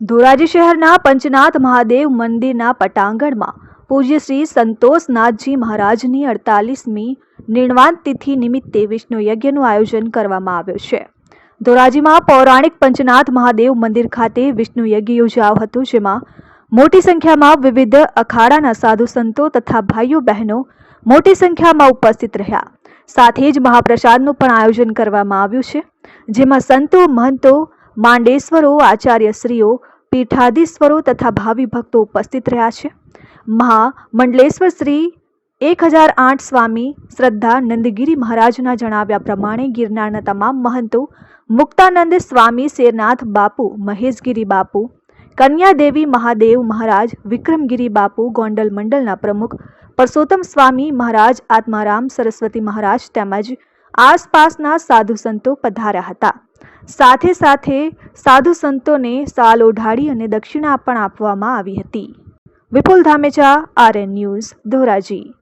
ધોરાજી શહેરના પંચનાથ મહાદેવ મંદિરના પટાંગણમાં પૂજ્ય શ્રી સંતોષનાથજી મહારાજની અડતાલીસમી નિર્વાણ તિથિ નિમિત્તે વિષ્ણુ યજ્ઞનું આયોજન કરવામાં આવ્યું છે. ધોરાજીમાં પૌરાણિક પંચનાથ મહાદેવ મંદિર ખાતે વિષ્ણુ યજ્ઞ યોજાયો હતો, જેમાં મોટી સંખ્યામાં વિવિધ અખાડાના સાધુ સંતો તથા ભાઈઓ બહેનો મોટી સંખ્યામાં ઉપસ્થિત રહ્યા. સાથે જ મહાપ્રસાદનું પણ આયોજન કરવામાં આવ્યું છે, જેમાં સંતો, મહંતો માંડેશ્વરો આચાર્યશ્રીઓ, પીઠાધીશ્વરો તથા ભાવિ ભક્તો ઉપસ્થિત રહ્યા છે. મહામંડલેશ્વર શ્રી એક હજાર આઠ સ્વામી શ્રદ્ધા નંદગીરી મહારાજના જણાવ્યા પ્રમાણે ગિરનારના તમામ મહંતો મુક્તાનંદ સ્વામી શેરનાથ બાપુ, મહેશગીરી બાપુ, કન્યાદેવી મહાદેવ મહારાજ, વિક્રમગીરી બાપુ, ગોંડલ મંડળના પ્રમુખ, પરસોત્તમ સ્વામી મહારાજ, આત્મારામ, સરસ્વતી મહારાજ તેમજ આસપાસના સાધુ સંતો પધાર્યા હતા. સાથે સાથે સાધુ સંતોને સાલ ઓઢાડી અને દક્ષિણા પણ આપવામાં આવી હતી. Vipul Dhamecha RN news, Dhoraji.